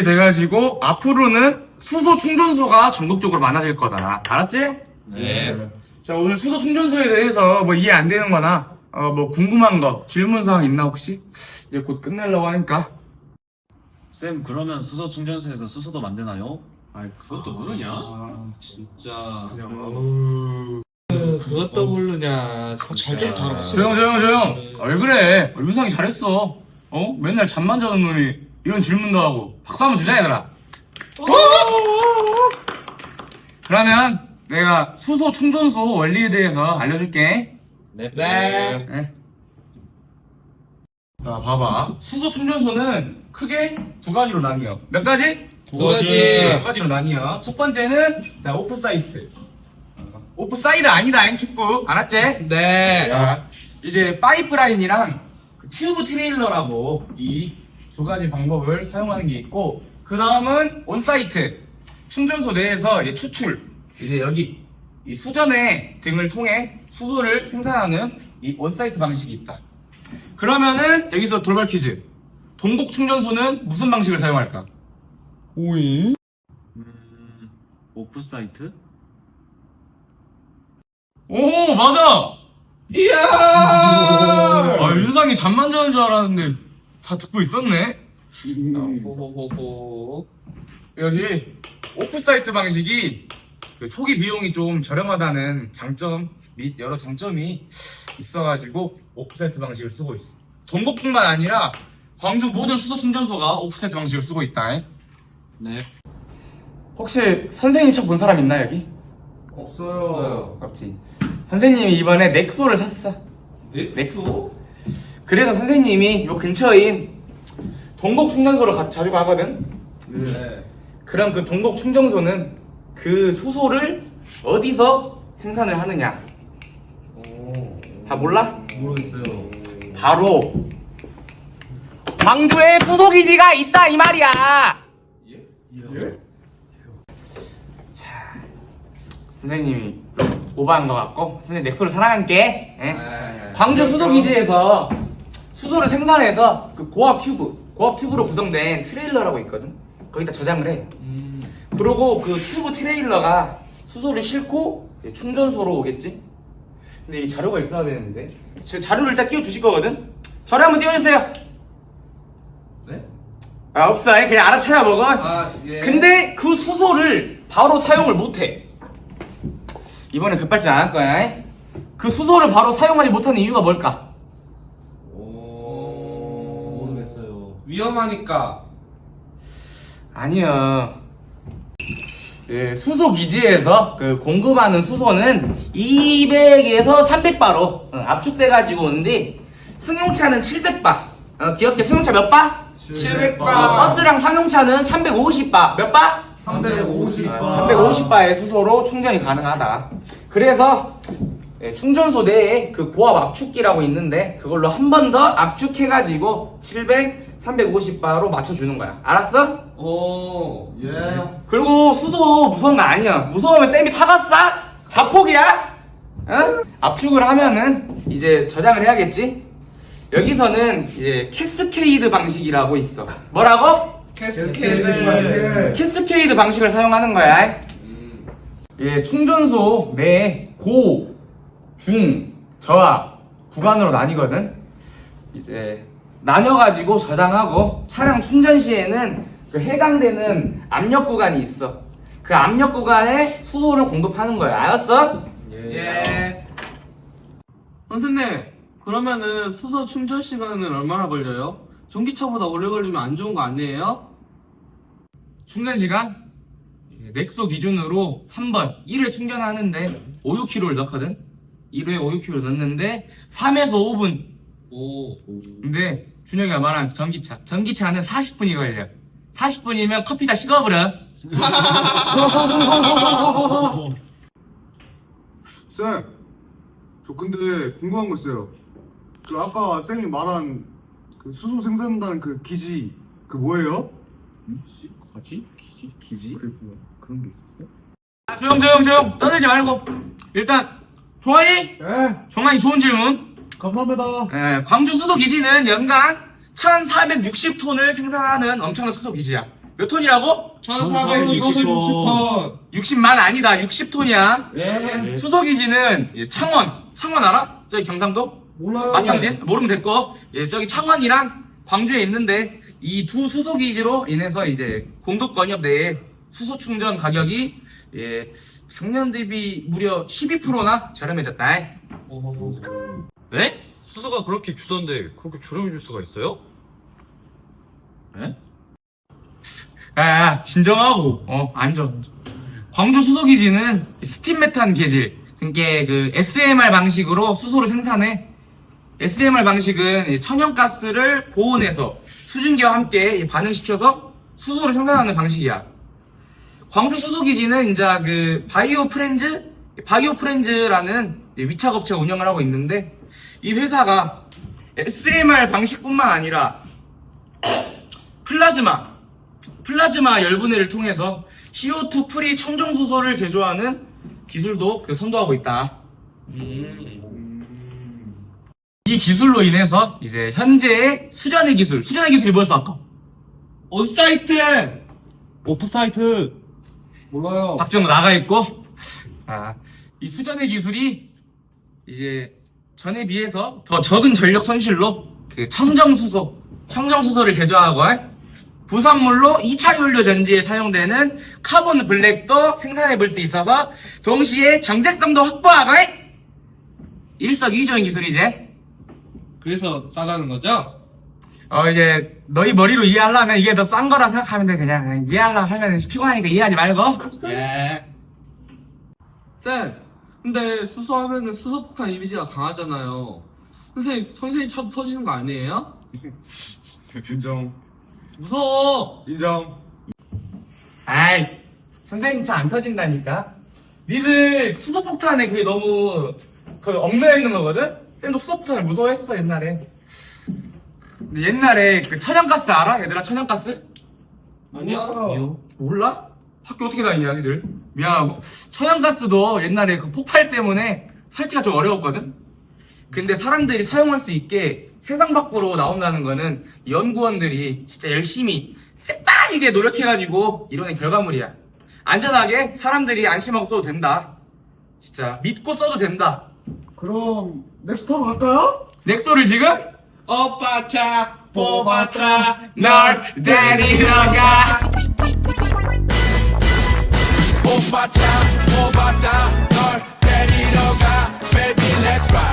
이렇게 돼가지고 앞으로는 수소 충전소가 전국적으로 많아질 거다. 알았지? 네. 자 오늘 수소 충전소에 대해서 뭐 이해 안 되는 거나 어, 뭐 궁금한 거 질문 사항 있나 혹시? 이제 곧 끝내려고 하니까 쌤 그러면 수소 충전소에서 수소도 만드나요? 아 그것도 모르냐? 아, 진짜 그것도 모르냐. 잘좀 다뤄봤어. 조용 조용 조용 아, 왜 그래 윤상이 잘했어 어? 맨날 잠만 자는 놈이 이런 질문도 하고 박수 한번 주자 얘들아 그러면 내가 수소 충전소 원리에 대해서 알려줄게 네. 네. 네. 자 봐봐 수소 충전소는 크게 두 가지로 나뉘어 몇 가지? 두 가지. 두 가지로 나뉘어 첫 번째는 자, 오프사이트 오프사이드 아니다 잉 축구 알았지? 네. 자, 이제 파이프라인이랑 그 튜브 트레일러라고 이 두 가지 방법을 사용하는 게 있고 그 다음은 온사이트 충전소 내에서 이제 추출 이제 여기 이 수전의 등을 통해 수소를 생산하는 이 온사이트 방식이 있다. 그러면은 여기서 돌발 퀴즈. 동곡 충전소는 무슨 방식을 사용할까? 오이? 음, 오프 사이트? 오 맞아. 이야! 아 윤상이 잠만 자는 줄 알았는데 다 듣고 있었네. 호호호호. 여기 오프사이트 방식이 그 초기 비용이 좀 저렴하다는 장점 및 여러 장점이 있어가지고 오프사이트 방식을 쓰고 있어. 동곡뿐만 아니라 광주 모든 수소 충전소가 오프사이트 방식을 쓰고 있다. 네. 혹시 선생님 차 본 사람 있나 여기? 없어요. 없지. 선생님이 이번에 넥소를 샀어. 넥소? 그래서 선생님이 요 근처인 동곡 충전소를 가- 자주 가거든. 네. 그럼 그 동곡 충전소는 그 수소를 어디서 생산을 하느냐? 오. 다 몰라? 모르겠어요. 바로 광주에 수소 기지가 있다 이 말이야. 예? 선생님이 좀 오버한 것 같고 선생님 넥소를 사랑할게. 예? 네. 광주 수소 기지에서 수소를 생산해서 그 고압 튜브, 고압 튜브로 구성된 트레일러라고 있거든. 거기다 저장을 해. 음, 그리고 그 튜브 트레일러가 수소를 싣고 이제 충전소로 오겠지? 근데 이 자료가 있어야 되는데 제 자료를 일단 띄워주실 거거든? 자료 한번 띄워주세요 네? 아 없어 그냥 알아쳐야 먹어 아, 예. 근데 그 수소를 바로 사용을 못해 이번에 급발진 안 할 거야 그 수소를 바로 사용하지 못하는 이유가 뭘까? 오. 모르겠어요. 위험하니까. 아니요. 예, 수소 기지에서 그 공급하는 수소는 200에서 300바로 어, 압축돼 가지고 오는데 승용차는 700바. 어, 기억해 승용차 몇 바? 700바. 어, 버스랑 상용차는 350바. 몇 바? 350바. 350바의 수소로 충전이 가능하다. 그래서 예, 충전소 내에 그 고압 압축기라고 있는데 그걸로 한 번 더 압축해가지고 700, 350바로 맞춰주는 거야. 알았어? 오. 예. 그리고 수소 무서운 거 아니야. 무서우면 쌤이 타갔어? 자폭이야? 어? 압축을 하면은 이제 저장을 해야겠지? 여기서는 이제 캐스케이드 방식이라고 있어. 뭐라고? 캐스케이드. 캐스케이드 방식을 사용하는 거야. 예, 충전소 내 고, 중, 저압 구간으로 나뉘거든. 이제 나뉘어가지고 저장하고 차량 충전 시에는 그 해당되는 압력 구간이 있어. 그 압력 구간에 수소를 공급하는 거야. 알았어? 예. 선생님 그러면은 수소 충전 시간은 얼마나 걸려요? 전기차보다 오래 걸리면 안 좋은 거 아니에요? 충전 시간? 예, 넥소 기준으로 한 번 1회 충전하는데 5, 6km를 넣거든. 1회 5, 6km 넣는데 3에서 5분 오 근데 준영이가 말한 전기차 전기차는 40분이 걸려 40분이면 커피 다 식어버려 쌤, 저 근데 궁금한 거 있어요. 그 아까 쌤이 말한 그 수소 생산한다는 그 기지 그 뭐예요? 뭐지? 기지? 기지? 그랬구나. 그런 게 있었어? 조용 조용 조용 떠들지 말고 일단 종환이 예, 종환이 좋은 질문 감사합니다. 예, 광주 수소 기지는 연간 1460톤을 생산하는 엄청난 수소 기지야 몇 톤이라고? 1460톤. 60만 아니다. 60톤이야. 예. 수소 기지는 예, 창원. 창원 알아? 저기 경상도? 몰라요. 마창진? 모르면 됐고. 예, 저기 창원이랑 광주에 있는데 이 두 수소 기지로 인해서 이제 공급 권역 내에 수소 충전 가격이 예, 작년 대비 무려 12%나 저렴해졌다. 네? 수소가 그렇게 비싼데 그렇게 저렴해 줄 수가 있어요? 네? 야, 야, 진정하고, 어, 앉아. 앉아. 광주 수소 기지는 스팀 메탄 계질, 그러니까 그 SMR 방식으로 수소를 생산해. SMR 방식은 이 천연가스를 보온해서 수증기와 함께 반응시켜서 수소를 생산하는 방식이야. 광주 수소기지는 이제 그 바이오 프렌즈, 바이오 프렌즈라는 위탁 업체가 운영을 하고 있는데 이 회사가 SMR 방식뿐만 아니라 플라즈마, 플라즈마 열분해를 통해서 CO2 프리 청정 수소를 제조하는 기술도 그 선도하고 있다. 이 기술로 인해서 이제 현재의 수전의 기술, 수전의 기술이 뭐였어 아까? 온사이트. 오프사이트. 몰라요. 박정우 나가 있고, 아, 이 수전의 기술이 이제 전에 비해서 더 적은 전력 손실로 그 청정수소, 청정수소를 제조하고 부산물로 2차 연료 전지에 사용되는 카본 블랙도 생산해 볼 수 있어서 동시에 경제성도 확보하고 일석이조인 기술이지. 그래서 싸다는 거죠? 어 이제 너희 머리로 이해하려면 이게 더 싼 거라 생각하면 돼 그냥 이해하려고 하면 피곤하니까 이해하지 말고 예. 쌤, 근데 수소 하면은 수소폭탄 이미지가 강하잖아요. 선생님, 선생님 쳐 터지는 거 아니에요? 인정. 무서워. 인정. 아이 선생님 차 안 터진다니까 니들 수소폭탄에 그게 너무 그 얽매여 있는 거거든? 쌤도 수소폭탄을 무서워했어 옛날에 근데 옛날에 그 천연가스 알아? 얘들아 천연가스? 몰라요. 몰라? 학교 어떻게 다니냐 니들 미안하고 천연가스도 옛날에 그 폭발 때문에 설치가 좀 어려웠거든? 근데 사람들이 사용할 수 있게 세상 밖으로 나온다는 거는 연구원들이 진짜 열심히 새빠지게 노력해가지고 이뤄낸 결과물이야. 안전하게 사람들이 안심하고 써도 된다. 진짜 믿고 써도 된다. 그럼 넥스트로 갈까요? 넥소를 지금 오빠 차 뽑았다. 널 데리러 가. 오빠 차 뽑았다 널 데리러 가 Baby let's ride